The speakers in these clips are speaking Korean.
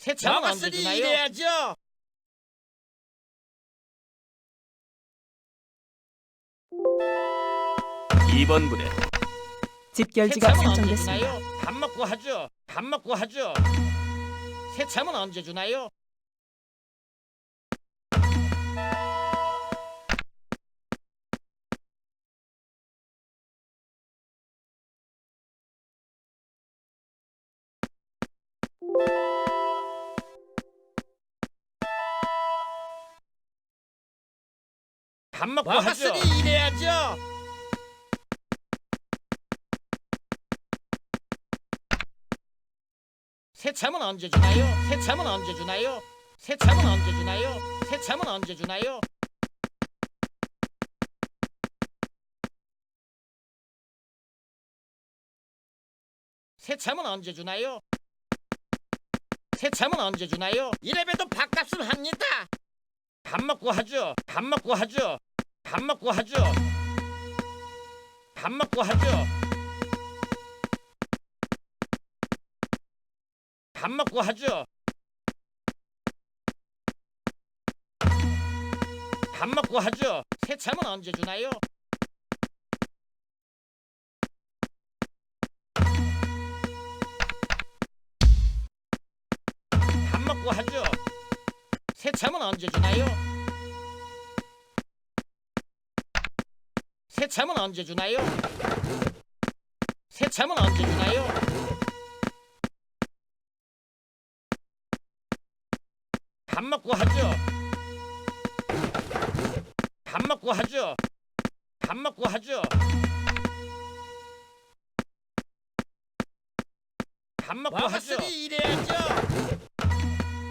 세참은 언제 먹었으니 주나요? 일해야죠. 이번 부대 집결지가 세참은 언제 설정됐습니다. 주나요? 밥 먹고 하죠. 밥 먹고 하죠. 세참은 언제 주나요? 밥 먹고 하죠. 먹었으니 일해야죠. 세참은 언제 주나요? 세참은 언제 주나요? 세참은 언제 주나요? 세참은 언제 주나요? 세참은 언제 주나요? 세참은 언제 주나요? 이래봬도 밥값은 합니다. 밥 먹고 하죠. 밥 먹고 하죠. 밥 먹고 하죠. 밥 먹고 하죠. 밥 먹고 하죠. 밥 먹고 하죠. 세참은 언제 주나요? 밥 먹고 하죠. 세참은 언제 주나요? 세참은 언제 주나요? 세참은 언제 주나요? 밥 먹고 하죠. 밥 먹고 하죠. 밥 먹고 하죠. 밥 먹고 하죠. 일해야죠.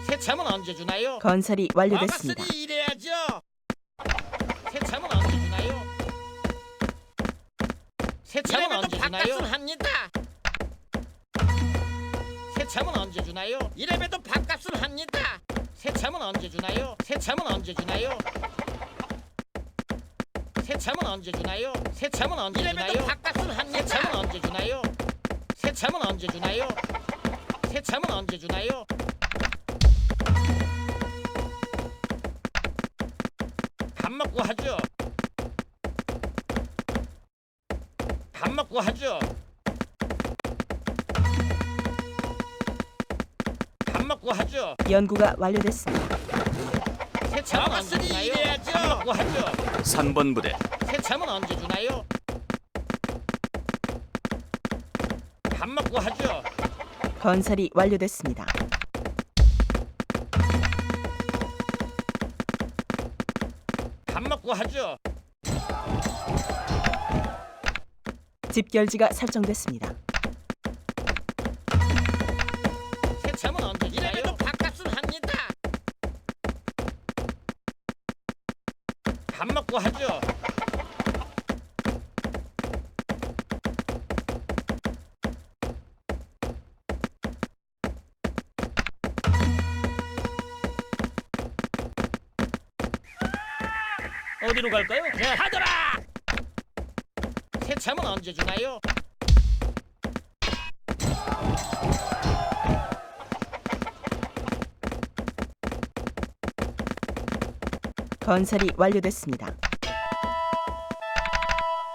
세참은 언제 주나요? 건설이 완료됐습니다. 일해야죠. 세참은 언제 주나요? 이래봬도 언제 주나요? 밥값은 합니다. 세참은 언제 주나요? 이래봬도 밥값은 합니다. 세참은 언제 주나요? 세참은 언제 주나요? 세참은 언제 주나요? 세참은 언제 이래봬도 주나요? 밥값은 합니다. 세참은 언제 주나요? 세참은 언제 주나요? 세참은 언제 주나요? 밥 먹고 하죠. 밥 먹고 하죠. 밥 먹고 하죠. 연구가 완료됐습니다. 세참은 언제 먹었으니 주나요? 일해야죠. 밥 먹고 하죠. 3번 부대 세참은 언제 주나요? 밥 먹고 하죠. 건설이 완료됐습니다. 밥 먹고 하죠. 집결지가 설정됐습니다. 세참은 언제 주나요? 이래봬도 밥값은 합니다. 밥 먹고 하죠. 어디로 갈까요? 하더라. 세참은 언제 주나요? 건설이 완료됐습니다.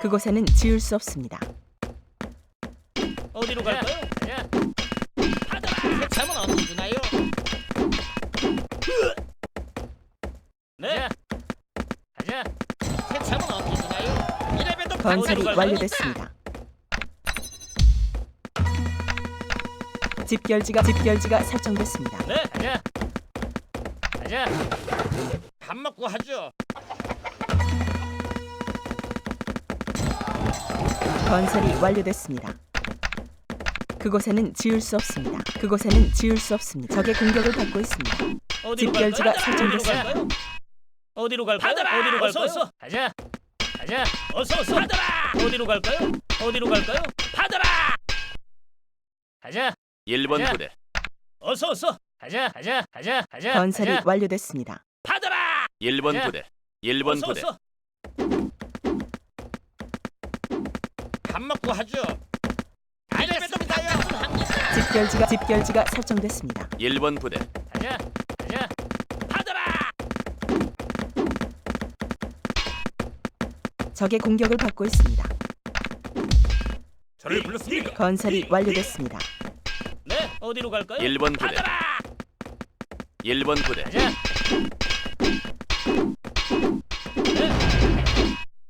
그곳에는 지을 수 없습니다. 어디로 갈까요? 건설이 완료됐습니다. 집결지가 집결지가 설정됐습니다. 네. 가자. 가자. 밥 먹고 하죠. 건설이 완료됐습니다. 그곳에는 지을 수 없습니다. 그곳에는 지을 수 없습니다. 적의 공격을 받고 있습니다. 어디로 집결지가 갈까요? 설정됐습니다. 어디로 갈까요? 받아라! 어디로 갈까요? 어서, 어서. 가자. 가자. 어서 어서 하더라. 어디로 갈까요? 어디로 갈까요? 하더라. 가자. 1번 가자. 부대 어서 어서. 가자. 가자. 가자. 가자. 건설이 가자. 완료됐습니다. 하더라. 1번 가자. 부대 1번 어서, 부대 어서. 밥 먹고 하죠. 합니다. 집결지가 집결지가 설정됐습니다. 1번 부대 가자 적의 공격을 받고 있습니다. 저를 불렀습니까? 건설이 완료됐습니다. 네 어디로 갈까요? 1번 부대 받아라. 1번 부대 가자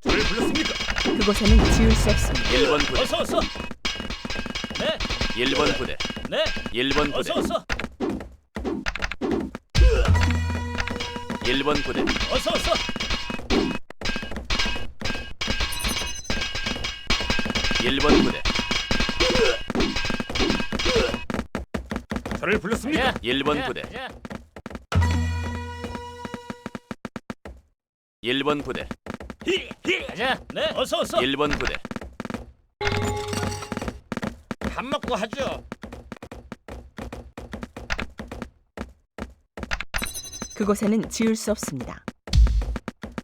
저를 불렀습니까? 그곳에는 지을 수 없습니다. 1번 부대 어서 어서 네 1번 부대 네 1번 부대 어서 어서 1번 부대 어서 어서 1번 부대 저를 불렀습니까? 가자 1번 가자, 부대 가자. 1번 부대 가자 네 어서 어서 1번 부대 밥 먹고 하죠. 그곳에는 지을 수 없습니다.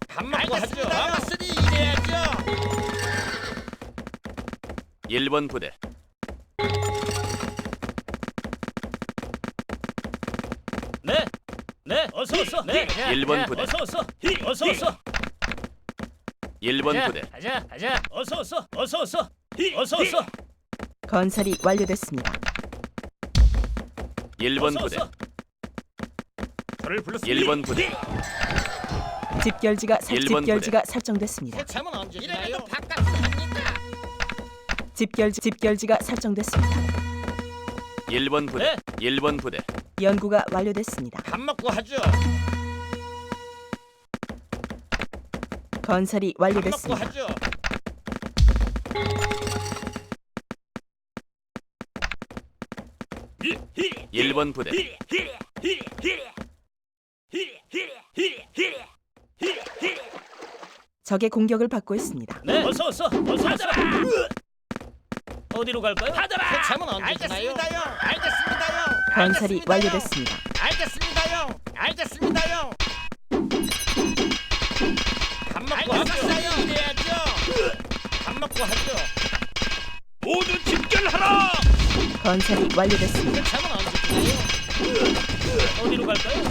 밥 먹고 하죠. 알겠습니다. 먹었으니 일해야죠. 1번 부대 네 네, 어서 어서 네 가자, 일본 가자. 부대. 어서 어서 어서 어서 1번 가자, 부대 가자 가자 어서 어서 어서 어서 어서 어서 건설이 완료됐습니다. 1번 어서, 부대 어서. 저를 불렀습니까? 1번 부대 집결지가 설, 일본 집결지가 설정됐습니다. 세참은 언제? 이래봬도 밥값은 합니다. 집결지 집결지가 설정됐습니다. 1번 부대 네 1번 부대 연구가 완료됐습니다. 밥 먹고 하죠. 건설이 밥 먹고 완료됐습니다. 하죠. 일번 부대 적의 공격을 받고 있습니다. 네 어서 어서 어서 어서 어디로 갈까요? 받아라. 세참은 언제 주나요? 알겠습니다요. 알겠습니다요. 건설이 알겠습니다요. 완료됐습니다. 알겠습니다요. 알겠습니다요. 밥 먹고 하죠. 일해야죠. 밥 먹고 하죠. 모두 집결하라. 건설이 완료됐습니다. 세참은 언제 주나요? 어디로 갈까요?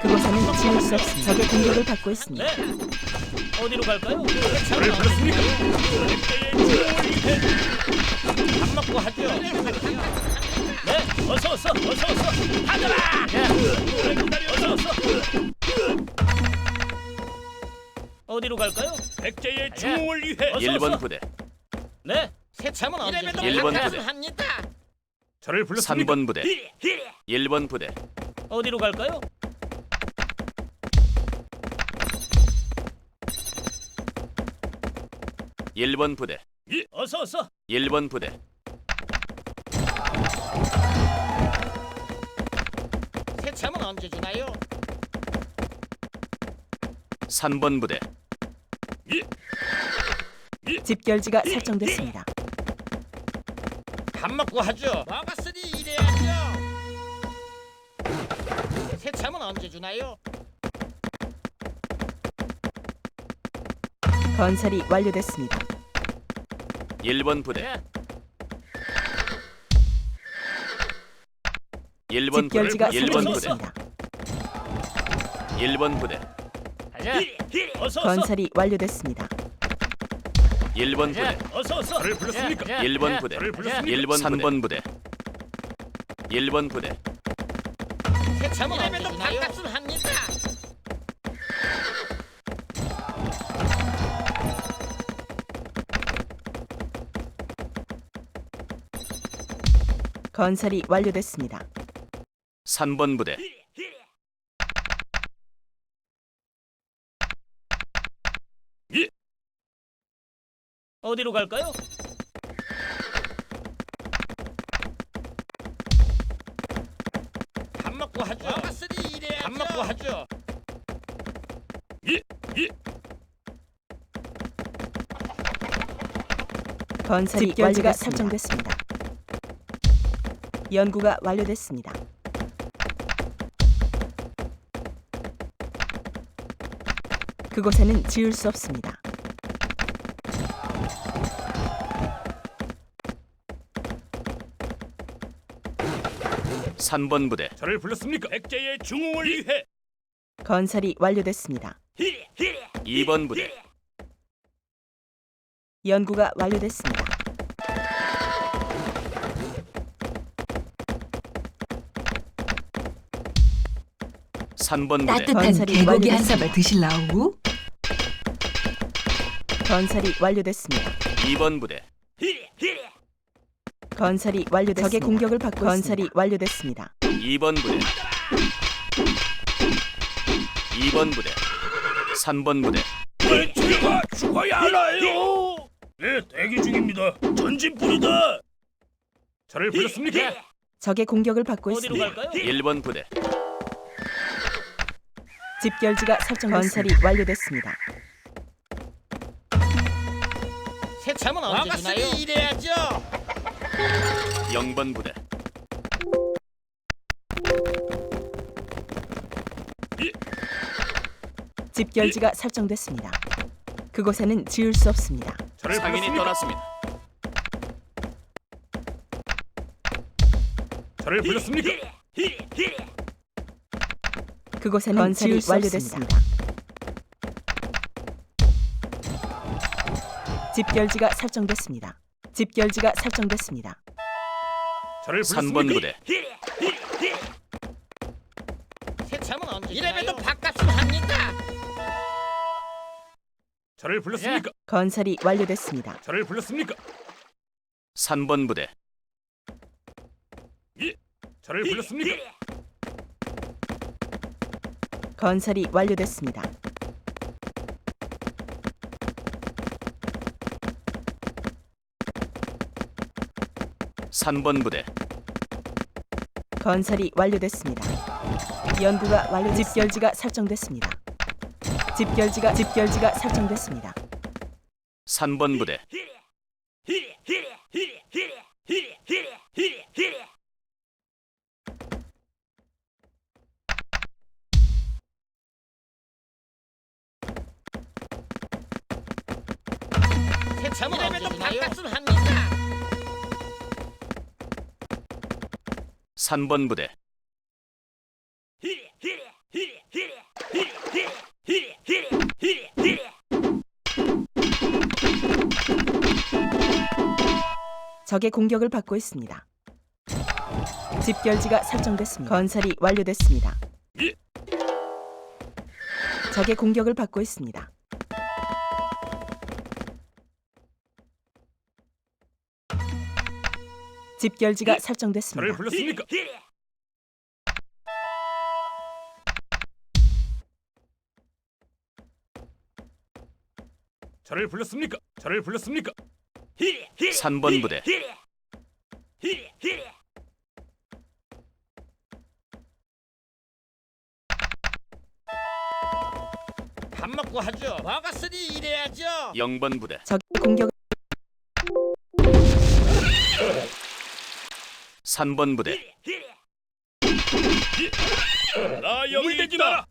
그곳에는 지을 수 없습니다. 적의 공격을 받고 있습니다. 네 어디로 갈까요? 언제 주나요? 밥 먹고 하죠. 네 어서 어서 어서 어서 하더라 어서 어서 어디로 갈까요? 백제의 가자. 중흥을 위해 어서, 1번 어서. 부대 네 세참은 언제? 일본 부대. 합니다. 저를 불렀습니까? 3번 부대 1번 부대 어디로 갈까요? 일번 부대 어서 어서 1번 부대 세참은 언제 주나요? 3번 부대 집결지가 설정됐습니다. 밥 먹고 하죠. 먹었으니 일해야죠. 세참은 언제 주나요? 건설이 완료됐습니다. 1번 부대. 네. 1번 부대. 집결지가 1번 부대. 설정됐습니다. 1번 부대. 가자 어서 어서. 건설이 완료됐습니다. 1번 가자 부대. 어서 어서. 저를 불렀습니까? 가자, 1번 가자, 부대. 저를. 불렀습니까? 1번 3번 부대. 1번 부대. 주나요? 밥값은 합 건설이 완료됐습니다. 3번 부대 어디로 갈까요? 밥 먹고 하죠. 밥 먹고 하죠. 건설이 집결지가 완료가. 설정됐습니다. 연구가 완료됐습니다. 그곳에는 지을 수 없습니다. 삼 번 부대 저를 불렀습니까? 백제의 중흥을 위해 건설이 완료됐습니다. 이 번 부대 연구가 완료됐습니다. 삼번 부대 따뜻한 건설이 개고기 한 완료됐습니다. 사발 드실라우? 건설이 완료됐습니다. 2번 부대 건설이 완료됐습니다. 적의 공격을 받고 건설이 완료됐습니다. 2번 부대 2번 부대 3번 부대 제가 죽어야 하나요? 네, 대기 중입니다. 전진 뿌리다. 저를 불렀습니까? 적의 공격을 받고 어디로 있습니다. 갈까요? 1번 부대 집결지가 설정 건설이 완료됐습니다. 새참은 언제 주나요? 이래야죠. 0번 부대 집결지가 설정됐습니다. 그곳에는 지을 수 없습니다. 저를 상인이? 떠났습니다 저를 불렀습니까? 그곳에는 건설이 완료됐습니다. 집결지가 설정됐습니다. 집결지가 설정됐습니다. 저를 3번 불렀습니까? 부대 새참은 언제 주나요? 이래봬도 밥값은 합니까? 저를 불렀습니까? 건설이 완료됐습니다. 저를 불렀습니까? 3번 부대 저를 불렀습니까? 건설이 완료됐습니다. 삼 번 부대 건설이 완료됐습니다. 연구가 완료 집결지가 설정됐습니다. 집결지가 집결지가 설정됐습니다. 3번 부대 언제 주나요? 밥값은 합니까? 3번 부대 적의 공격을 받고 있습니다. 집결지가 설정됐습니다. 건설이 완료됐습니다. 적의 공격을 받고 있습니다. 집결지가 설정됐습니다. 불렀습니까? 저를 불렀습니까? 저를 불렀습니까? 3번 부대 밥 먹고 하죠. 먹었으니 일해야죠. 0번 부대 적의 공격 3번 부대 나 여기 있다.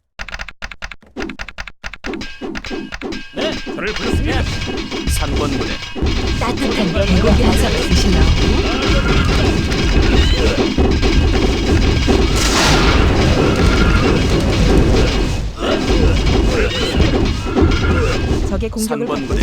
네. 저를 불렀습니까? 3번 부대 따뜻한 개고기 한 사발 드실라우? 적의 공격을 3번 받고 부대